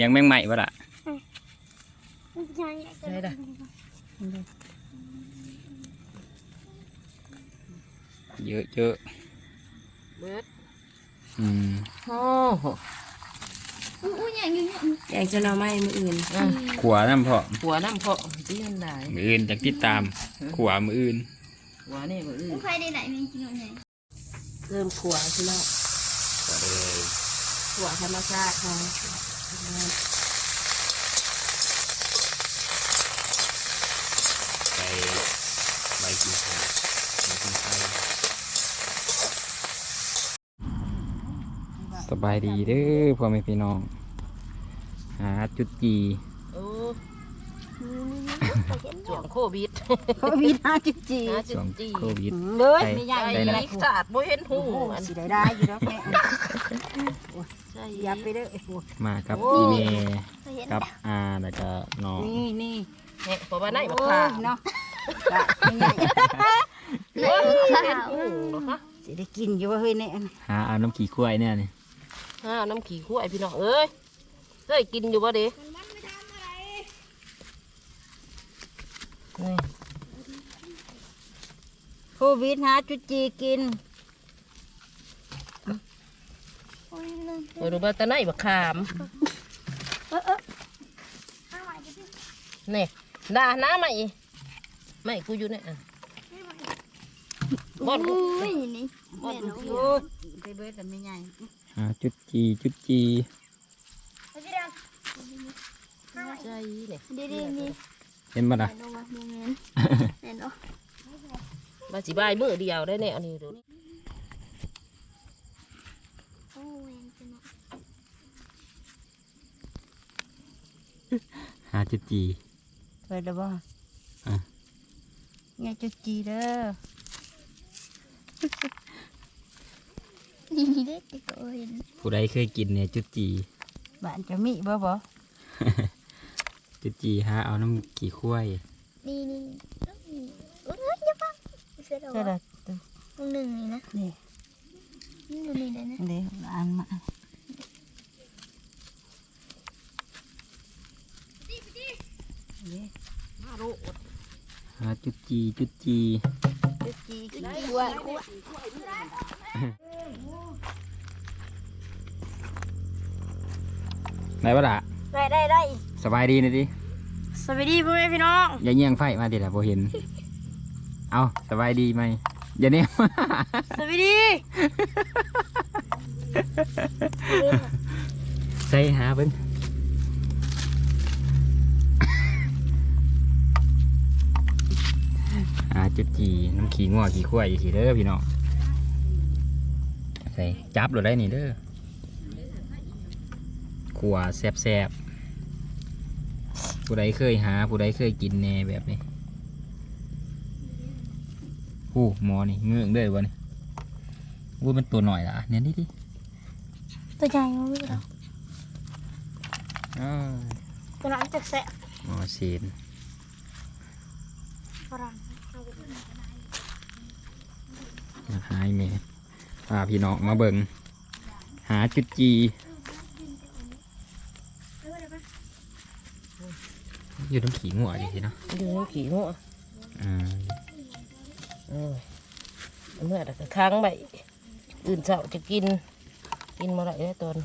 ยังแมงใหม่ปะล่ะใช่ด่ะเยอะเยอะเบิดอืมโอ้โหอู้อย่างอยู่เนี่ยแกงจะหน่อไม้มืออื่นอะขวาน้ำเพาะหัวน้ำเพาะที่มันได้มืออื่นจากติดตามขวามืออื่นหัวนี่มืออื่อู้นใครได้ไหนมีกินอะไรเริ่มขัวพี่น้องก็เลยขัวธรรมชาติค่ะ ใส่ใบกีขาใบกีไทยสบายดีเด้อพ่อแม่พี่น้อง หาจุดจีโอ้ช่วงโควิดเขามีหน้าจิบจีหาจุช่วดงจีโควิดเลยใช่ไม่ใหญ่ได้ไม่นะได้สาดบ่เห็นหูโอ้อันสิได้ได้อยู่แล้วแม่ ใช่ยับไปเด้อไอ้พวกมากับโอ้อีเมเคยเห็นกับอาแล้วก็น้องนี่นี่เนี่ยพอมาไหนมาโอ้ขายเนาะกะไม่ใหญ่เลยข้าวหูเหรอคะสิได้กินอยู่ว่าเฮ้ยเนี่ยหาเอาน้ำขี้ควายเนี่ยนี่ห้าน้ำขี้ขั้วไอพี่น้องเอ้ยเคยกินอยู่บ่เด้นี่โควิดหาจุดจีกิน โอ้ยนึงเปิดดูว่าแตะไหนบักขามเออเออข้าวใหม่ดิพี่นี่ด่าน้ำมาอีไม่กูอยู่เนี่ยอะบอดกูอุ้ยนี่บอดแม่กูน้องโอ้ไปเบิดแต่ไม่ใหญ่หาจุดจีจุดจีพี่เดียวใจเนี่ยดีดีนี่เห็นปะแม่ล่ะน้องมาโมเมนแม่น้องมาสิบายมือเดียวได้เนี่ยอันนี้ดูโอ้ยเป็นน้อง หาจุดจีเปิดแล้วบ่อะเนี่ยจุดจีเด้อนี่เด็กจะโตเห็นผู้ใดเคยกินเนี่ยจุดจีบ้านจะมีบ่บ่ จุดจีหาเอาน้ำขี้ควายนี่นี่นี่เอ้ยอย่าฟังเสร็จแล้วใช่ละตรงหนึ่งนี่นะนี่นี่ดูนี่เลยนะเดี๋ยวอ่านมา มาโรดหาจุดจีจุดจีจุดจีกินขั้วขั้วได้ปะล่ะได้ได้ได้สบายดีนะดิสวัสดีพ่อแม่พี่น้องอย่าเงี่ยงไฟมาดิล่ะพอเห็น เอาสบายดีไหมอย่าเนี่ยสวัสดีใส่หาเพิ่น หาจุดจีน้ำขี้งัวขี้ควายสิเด้อพี่น้องใส่จับเราได้นี่เด้อขัวแซบๆผู้ใดเคยหา ผู้ใดเคยกินแหน่แบบนี้โอ้หมอนี่เงือกเด้อวะนี่อุ้ยมันตัวหน่อยละเนี่ยนี่ดิตัวใหญ่มากเลยอ้าวตัวนั้นจะแสะหมอศีลฝรั่งมา หายเมพาพี่น้องมาเบิงหาจุดจีอยู่น้ำขี้งัวดิสิเนาะดูน้ำขี้งัวอ่าเออเมื่อแต่ค้างไปอื่นเช้าจะกิน กินมาไรได้ตอน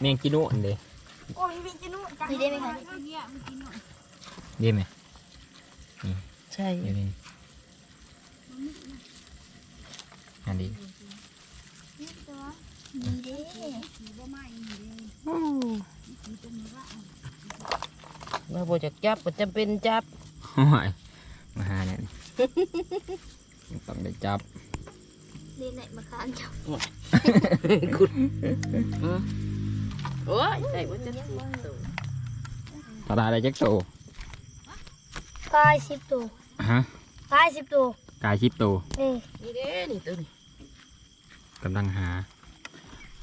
เมียงกิโนอันเดนี่ได้ไหมคะเด้ไหม ใช่เดี๋ยวนี้อันนี้นี่เด้มาบจากจับมันจำเป็นจับโอ้ยมาหาเนี่ยต้องได้จับนี่ไหนมาค้างจับกุดอืมโอ้ยใส่ว่าจะสิโตตลาดอะไรจักโตกายสิบตัว ฮะกายสิบตัวกายชิปโตนี่นี่เด้นี่ตัวนี้กำลังหา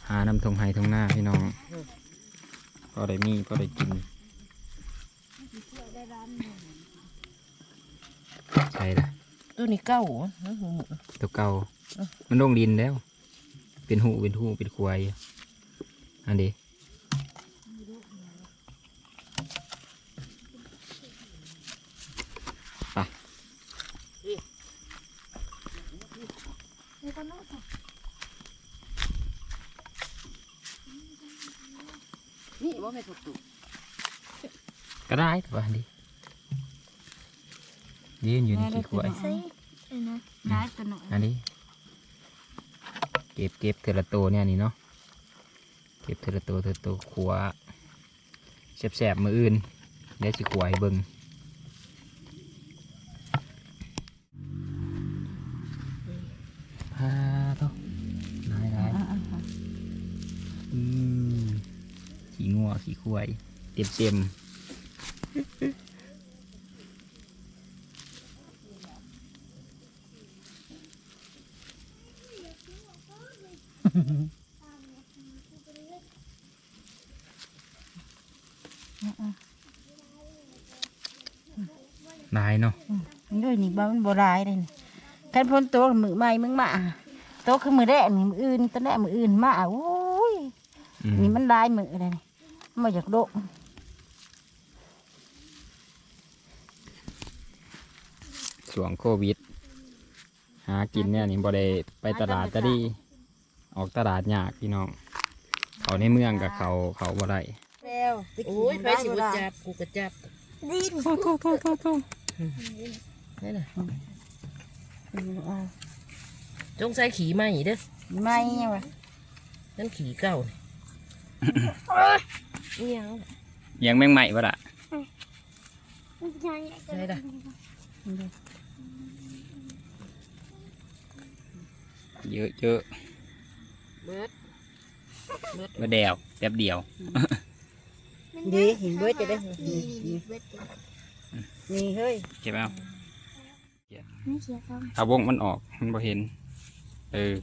หานำทงไห้ทงหน้าพี่น้องก็ได้มีก็ได้กินใช่ละตัวนี้เก้าตัวเก่ามันลงดินแล้ว เป็นหูเป็นหูเป็นควายอันนี้ไป นี่บ่ให้ถูกตุก็ได้แต่ว่าอันนี้ยืนอยู่ในขี้ควายใส่เดี๋ยวนะได้ตัวหน่อยอันนี้เก็บเก็บเทอละตัวเนี่ยนี่เนาะเก็บเทอละตัวเทอละตัวขัวแสบๆมืออื่นเดี๋ยวสิขัวให้เบิ่ง วขี้ควายเต็มเต็มได้เนาะด้วยนี่บ้ามันโบราณเลยนี่คันพ้นโตกมือใหม่มึงมาโตกคือมือแรกนี่มืออื่นตอนแรกมืออื่นมาโอ้ยอืมนี่มันได้มือเลยนี่ มาจากโดกช่วงโควิด หากินเนี่ยนี่บ่ได้ไปตลาดจะดี ออกตลาดยากพี่น้อง เขาในเมืองกับเขาเขาบ่ได้แล้วโอ้ยไปสิบ่จับกูก็จับดินนี่น่ะจงใส่ขี่ใหม่เด้อไม่ยังวะนั่นขี่เก่านี่ ยังยังแมงใหม่บ่ละใช่ใช่ล่ะเยอะเยอะเบิดเบิดมาเดียวแป๊บเดียวดีเห็นเบิดจะได้ดีดีเบิดนี่เฮ้ยเก็บเอาไม่เขียนต้องเอาวงมันออกมันบ่เห็น เออ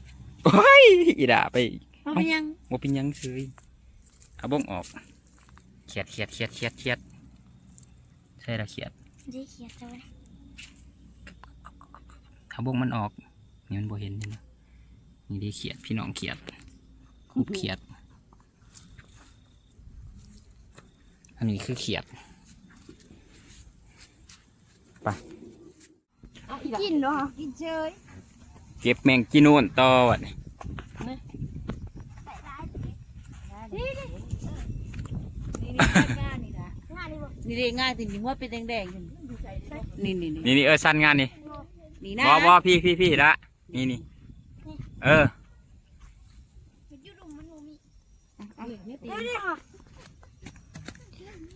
โอ้ยอีด่าไปมันเป็นยังบ่เป็นหยังซื้อเอาวงออกเขียดเขียดเขียดเขียดเขียดใช่ละเขียดได้เขียนตัวเอาวงมันออกนี่มันบ่เห็นนี่นะนี่ได้เขียดพี่น้องเขียดคูบเขียด อันนี้คือเขียดกินเหรอกินเฉยเก็บแมงจีนูนต่อวัดนี้ ง่ายดีบ่นี่เรียง่ายถึงว่าเป็นแดงๆนี่นี่นี่นี่นี่เออสั้นงานนี่นี่นะบอบอพี่พี่พี่ละนี่นี่เออยูรุมมันบ่มี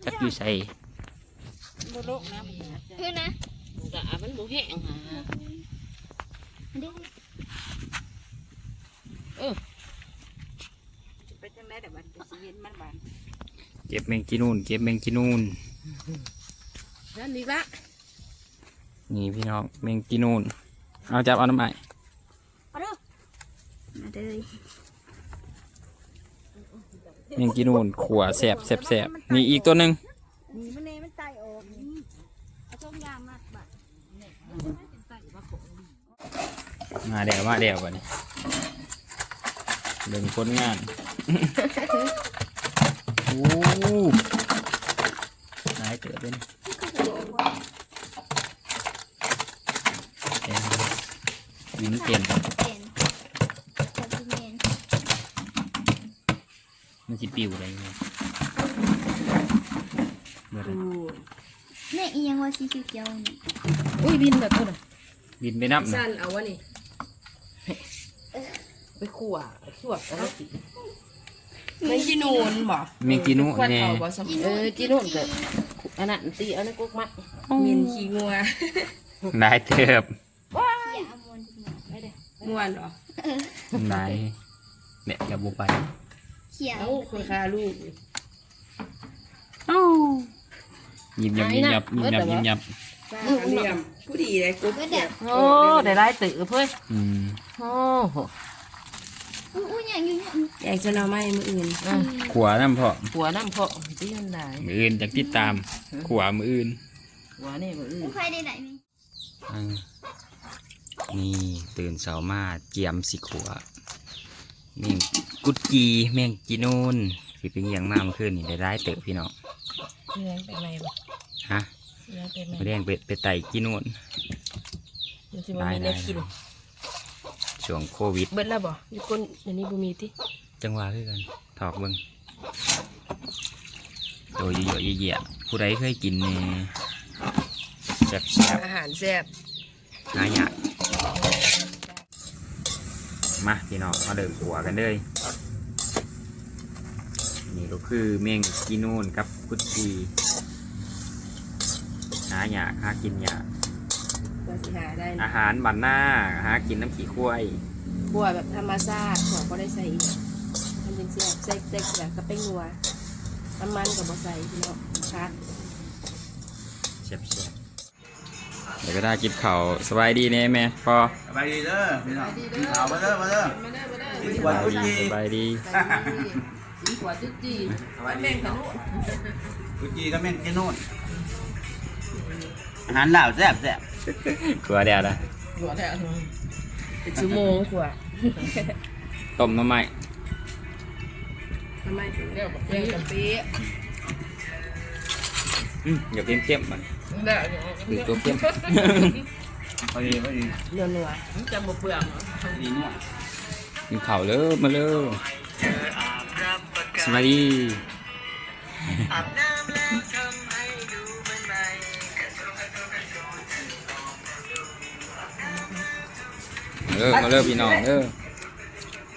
จักอยู่ใส่คือนะกะมันบ่แห้งหา ดิ ไปทางไหนแต่บันจะเย็นมันบาน เก็บแมงจีนูนเก็บแมงจีนูนนั่นอีกละนี่พี่น้องแมงจีนูนเอาจับเอาน้ำใหม่มาดูมาเลยแมงจีนูนขัวแสบแสบแสบนี่อีกตัวหนึ่งนี่มันเนมันไตออกนี่เอาต้มยำมากบัดมาเดี๋ยวมาเดี๋ยวก่อนนี่เบิ่งผลงาน โอ้นายเติบเป็นเป็นวิ่งเต็มเป็นจะเป็นเมนมันสิปิวอะไรเงี้ยเบิดเลยแม่อียังว่าสีเขียวนี่อุ้ยบินแบบตัวน่ะบินไปนับนะ สั้นเอาวะนี่ ไปขั่วสวดเอาสิ ไม่กินนูนบ่เมงจีนูนแน่เออจีนูนเกิดอันนั้นตีเอาในกุ๊กมัดมินขี้งัวได้เติบอย่าเอามวนถึงมาม่วนเหรอได้เนี่ยจะบุกไปเขียวเอ้าคนคาลูกยิบยับยิบยับยิบยับยิบยับสร้างเหลี่ยมผู้ดีเลยกุ๊กก็เด็กโอ้ได้ไล่ตื่นเพื่อนอืมโอ้โห อู้อู้อย่างอยู่เนี่ยอยากจะนำไม้มืออื่นขวาน้ำพอหัวน้ำเพาะที่มันได้มืออื่นจากติดตาม ขวามืออื่นหัวนี่มืออื่นอู้ใครได้ไหนไหมอ่านี่ตื่นเช้ามาเจียมสิขวาแมงกุดกีแมงจีนูนสิเป็นอหย่างมากเมื่อคืนนี่ได้ร้ายเติบพี่น้องเลี้ยงเป็นไรบ่ฮะเลี้ยงเป็นไรมาเลี้ยงไปไปไต่จีนูนมันสิบ่มีแนวกิน ช่วงโควิด เบิดแล้วบ่อยู่คนเดี๋ยวนี้บ่มีติจังหวะคือกันถอกเบิ่งโตเยอะๆเยี่ยๆผู้ใดเคยกินนี่แซ่บอาหารแซ่บๆหายากมาพี่น้องมาเดินขัวกันเลยนี่ก็คือเมงกีนูนกับกุดจีหายากหากินยาก ว่าสิหาได้อาหารบันหน้าหากินน้ำขี้ควายบัวแบบธรรมชาติหัวก็ได้ใส่อีกมันเป็นแซ่บใส่ใส่แบบกระเป้งนัวน้ำมันกับบ่ใส่พี่น้องคัดแซ่บๆเดี๋ยวก็ได้กินข้าวสบายดีเนี่ยแม่พอสบายดีเด้อพี่น้องกินข้าวมาเด้อมาเด้อมาเด้อมาเด้อกินสกว่าบายจุดดีจีสบายดีดีกว่าจุดจีสบายดีแม่งขนุนจุดจีก็แม่นกินนู่นอาหารลาวแซ่บแซ่บ กลัวเดียวนะหัวแท้เป็นชั่วโมงกว่าต้มหน้ำไม้ทำไมถึงเรียกว่าเรียกกะปิอืมอย่าเข้มเข้มๆมันได้คือตัวเข้มพอดีพอดีเนื้อนัวจะบ่เปลืองพอดีนู่นกินข้าวเลยมาเลยสบายดี เลยมาเลยพี่น้องเด้อ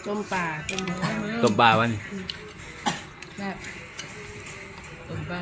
ต้มปลาต้มเนื้อต้มปลาวันแบบต้มปลา